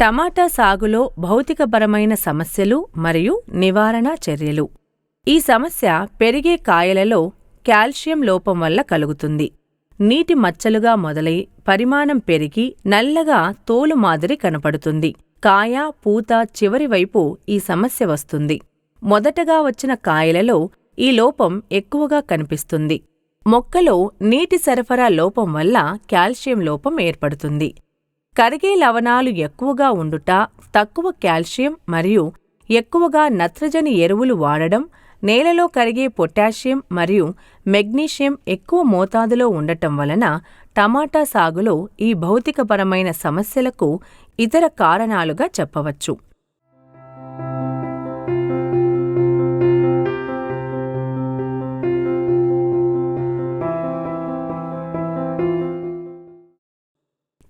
టమాటా సాగులో భౌతికపరమైన సమస్యలు మరియు నివారణ చర్యలు. ఈ సమస్య పెరిగే కాయలలో కాల్షియం లోపం వల్ల కలుగుతుంది. నీటి మచ్చలుగా మొదలై పరిమాణం పెరిగి నల్లగా తోలు మాదిరి కనపడుతుంది. కాయ పూత చివరి వైపు ఈ సమస్య వస్తుంది. మొదటగా వచ్చిన కాయలలో ఈ లోపం ఎక్కువగా కనిపిస్తుంది. మొక్కలో నీటి సరఫరా లోపం వల్ల కాల్షియం లోపం ఏర్పడుతుంది. కరిగే లవణాలు ఎక్కువగా ఉండుట తక్కువ కాల్షియం మరియు ఎక్కువగా నత్రజని ఎరువులు వాడడం నేలలో కరిగే పొటాషియం మరియు మెగ్నీషియం ఎక్కువ మోతాదులో ఉండటం వలన టమాటా సాగులో ఈ భౌతికపరమైన సమస్యలకు ఇతర కారణాలుగా చెప్పవచ్చు.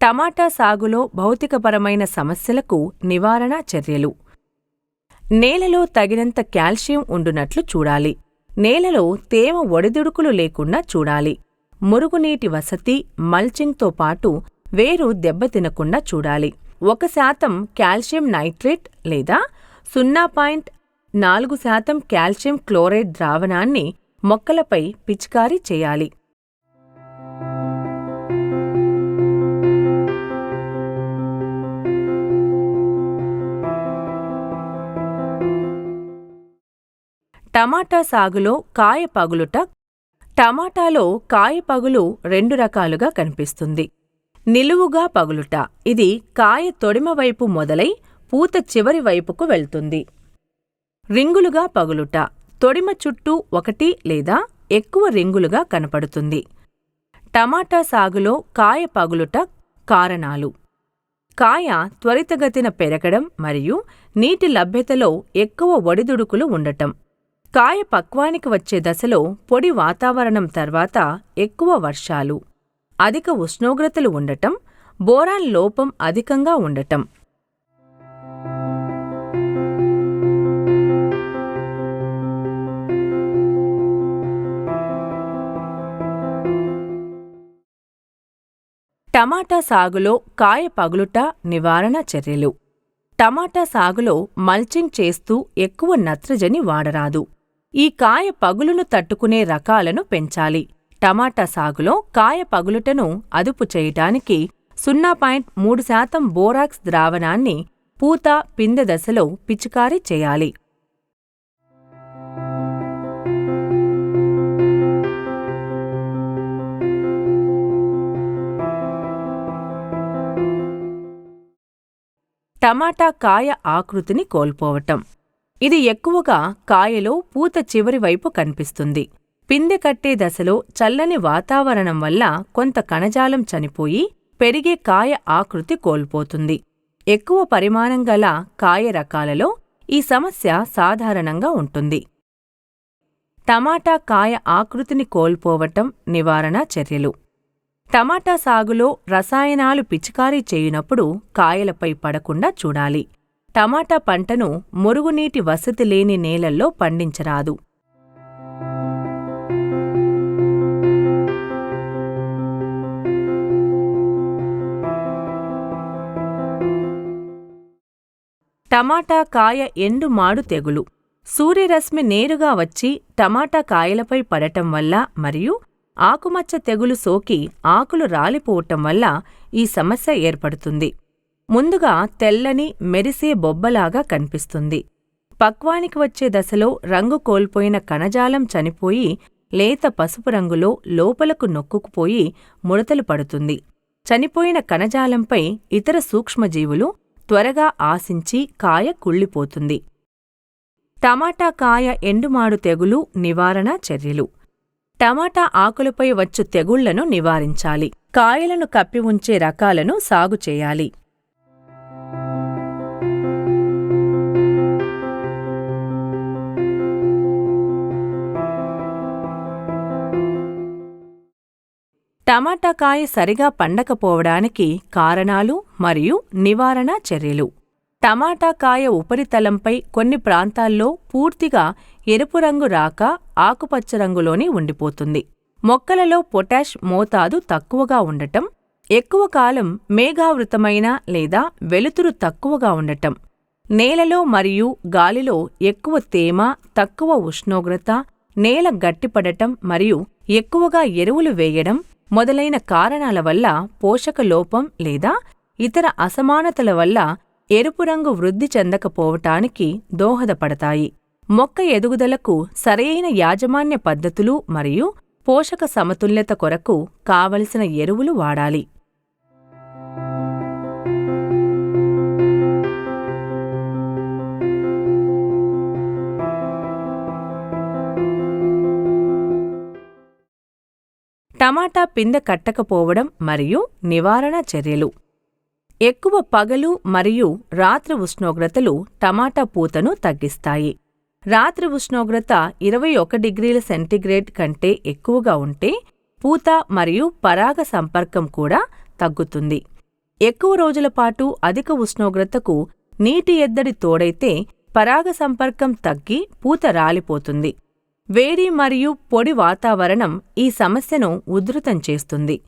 టమాటా సాగులో భౌతికపరమైన సమస్యలకు నివారణ చర్యలు. నేలలో తగినంత కాల్షియం ఉండునట్లు చూడాలి. నేలలో తేమ ఒడిదుడుకులు లేకుండా చూడాలి. మురుగునీటి వసతి మల్చింగ్తో పాటు వేరు దెబ్బతినకుండా చూడాలి. ఒక శాతం కాల్షియం నైట్రేట్ లేదా సున్నా పాయింట్ నాలుగు శాతం కాల్షియం క్లోరైడ్ ద్రావణాన్ని మొక్కలపై పిచికారీ చేయాలి. టమాటా సాగులో కాయ పగులుట టమాటాలో కాయ పగులు రెండు రకాలుగా కనిపిస్తుంది. నిలువుగా పగులుట ఇది కాయ తొడిమ వైపు మొదలై పూత చివరి వైపుకు వెళ్తుంది. రింగులుగా పగులుట తొడిమ చుట్టూ ఒకటి లేదా ఎక్కువ రింగులుగా కనపడుతుంది. టమాటా సాగులో కాయ పగులుట కారణాలు. కాయ త్వరితగతిన పెరగడం మరియు నీటి లభ్యతలో ఎక్కువ ఒడిదుడుకులు ఉండటం. కాయ పక్వానికి వచ్చే దశలో పొడి వాతావరణం తర్వాత ఎక్కువ వర్షాలు అధిక ఉష్ణోగ్రతలు ఉండటం బోరాన్ లోపం అధికంగా ఉండటం. టమాటా సాగులో కాయ పగులుట నివారణ చర్యలు. టమాటా సాగులో మల్చింగ్ చేస్తూ ఎక్కువ నత్రజని వాడరాదు. ఈ కాయ పగులును తట్టుకునే రకాలను పెంచాలి. టమాటా సాగులో కాయ పగులుటను అదుపు చేయటానికి సున్నా పాయింట్ మూడు శాతం బోరాక్స్ ద్రావణాన్ని పూత పిందె దశలో పిచికారీ చేయాలి. టమాటా కాయ ఆకృతిని కోల్పోవటం. ఇది ఎక్కువగా కాయలో పూత చివరి వైపు కనిపిస్తుంది. పిందె కట్టే దశలో చల్లని వాతావరణం వల్ల కొంత కణజాలం చనిపోయి పెరిగే కాయ ఆకృతి కోల్పోతుంది. ఎక్కువ పరిమాణం గల కాయ రకాలలో ఈ సమస్య సాధారణంగా ఉంటుంది. టమాటా కాయ ఆకృతిని కోల్పోవటం నివారణ చర్యలు. టమాటా సాగులో రసాయనాలు పిచికారీ చేయునప్పుడు కాయలపై పడకుండా చూడాలి. టమాటా పంటను మురుగునీటి వసతి లేని నేలల్లో పండించరాదు. టమాటా కాయ ఎండు మాడు తెగులు. సూర్యరశ్మి నేరుగా వచ్చి టమాటా కాయలపై పడటం వల్ల మరియు ఆకుమచ్చ తెగులు సోకి ఆకులు రాలిపోవటం వల్ల ఈ సమస్య ఏర్పడుతుంది. ముందుగా తెల్లని మెరిసే బొబ్బలాగా కనిపిస్తుంది. పక్వానికి వచ్చే దశలో రంగు కోల్పోయిన కణజాలం చనిపోయి లేత పసుపు రంగులో లోపలకు నొక్కుకుపోయి ముడతలు పడుతుంది. చనిపోయిన కణజాలంపై ఇతర సూక్ష్మజీవులు త్వరగా ఆశించి కాయ కుళ్ళిపోతుంది. టమాటా కాయ ఎండుమాడు తెగులు నివారణ చర్యలు. టమాటా ఆకులపై వచ్చు తెగుళ్ళను నివారించాలి. కాయలను కప్పి ఉంచే రకాలను సాగు చేయాలి. టమాటా కాయ సరిగా పండకపోవడానికి కారణాలు మరియు నివారణ చర్యలు. టమాటా కాయ ఉపరితలంపై కొన్ని ప్రాంతాల్లో పూర్తిగా ఎరుపు రంగు రాక ఆకుపచ్చ రంగులోనే ఉండిపోతుంది. మొక్కలలో పొటాష్ మోతాదు తక్కువగా ఉండటం ఎక్కువ కాలం మేఘావృతమైన లేదా వెలుతురు తక్కువగా ఉండటం నేలలో మరియు గాలిలో ఎక్కువ తేమ తక్కువ ఉష్ణోగ్రత నేల గట్టిపడటం మరియు ఎక్కువగా ఎరువులు వేయడం మొదలైన కారణాల వల్ల పోషక లోపం లేదా ఇతర అసమానతల వల్ల ఎరుపు రంగు వృద్ధి చెందకపోవటానికి దోహదపడతాయి. మొక్క ఎదుగుదలకు సరైన యాజమాన్య పద్ధతులు మరియు పోషక సమతుల్యత కొరకు కావలసిన ఎరువులు వాడాలి. పిందె కట్టకపోవడం మరియు నివారణ చర్యలు. ఎక్కువ పగలు మరియు రాత్రి ఉష్ణోగ్రతలు టమాటా పూతను తగ్గిస్తాయి. రాత్రి ఉష్ణోగ్రత ఇరవై ఒక డిగ్రీల సెంటీగ్రేడ్ కంటే ఎక్కువగా ఉంటే పూత మరియు పరాగ సంపర్కం కూడా తగ్గుతుంది. ఎక్కువ రోజుల పాటు అధిక ఉష్ణోగ్రతకు నీటి ఎద్దడి తోడైతే పరాగ సంపర్కం తగ్గి పూత రాలిపోతుంది. వేడి మరియు పొడి వాతావరణం ఈ సమస్యను ఉధృతం చేస్తుంది.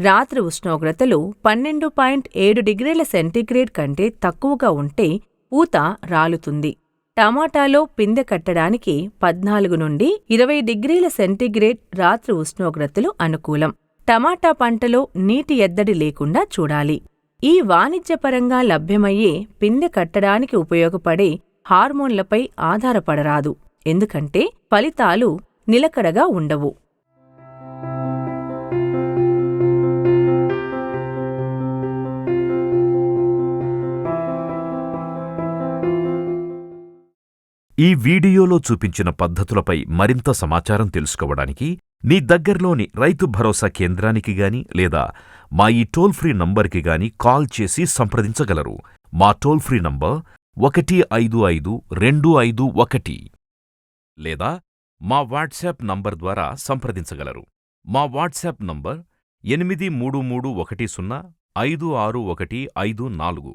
రాత్రి ఉష్ణోగ్రతలు పన్నెండు పాయింట్ ఏడు డిగ్రీల సెంటీగ్రేడ్ కంటే తక్కువగా ఉంటే పూత రాలుతుంది. టమాటాలో పిందె కట్టడానికి పద్నాలుగు నుండి ఇరవై డిగ్రీల సెంటీగ్రేడ్ రాత్రి ఉష్ణోగ్రతలు అనుకూలం. టమాటా పంటలో నీటి ఎద్దడి లేకుండా చూడాలి. ఈ వాణిజ్యపరంగా లభ్యమయ్యే పిందె కట్టడానికి ఉపయోగపడే హార్మోన్లపై ఆధారపడరాదు. ఎందుకంటే ఫలితాలు నిలకడగా ఉండవు. ఈ వీడియోలో చూపించిన పద్ధతులపై మరింత సమాచారం తెలుసుకోవడానికి మీ దగ్గర్లోని రైతు భరోసా కేంద్రానికి గాని లేదా మా ఈ టోల్ ఫ్రీ నంబర్కి గాని కాల్ చేసి సంప్రదించగలరు. మా టోల్ ఫ్రీ నంబర్ ఒకటి ఐదు ఐదు రెండు ఐదు ఒకటి. లేదా మా వాట్సాప్ నంబర్ ద్వారా సంప్రదించగలరు. మా వాట్సాప్ నంబర్ ఎనిమిది మూడు మూడు ఒకటి సున్నా ఐదు ఆరు ఒకటి ఐదు నాలుగు.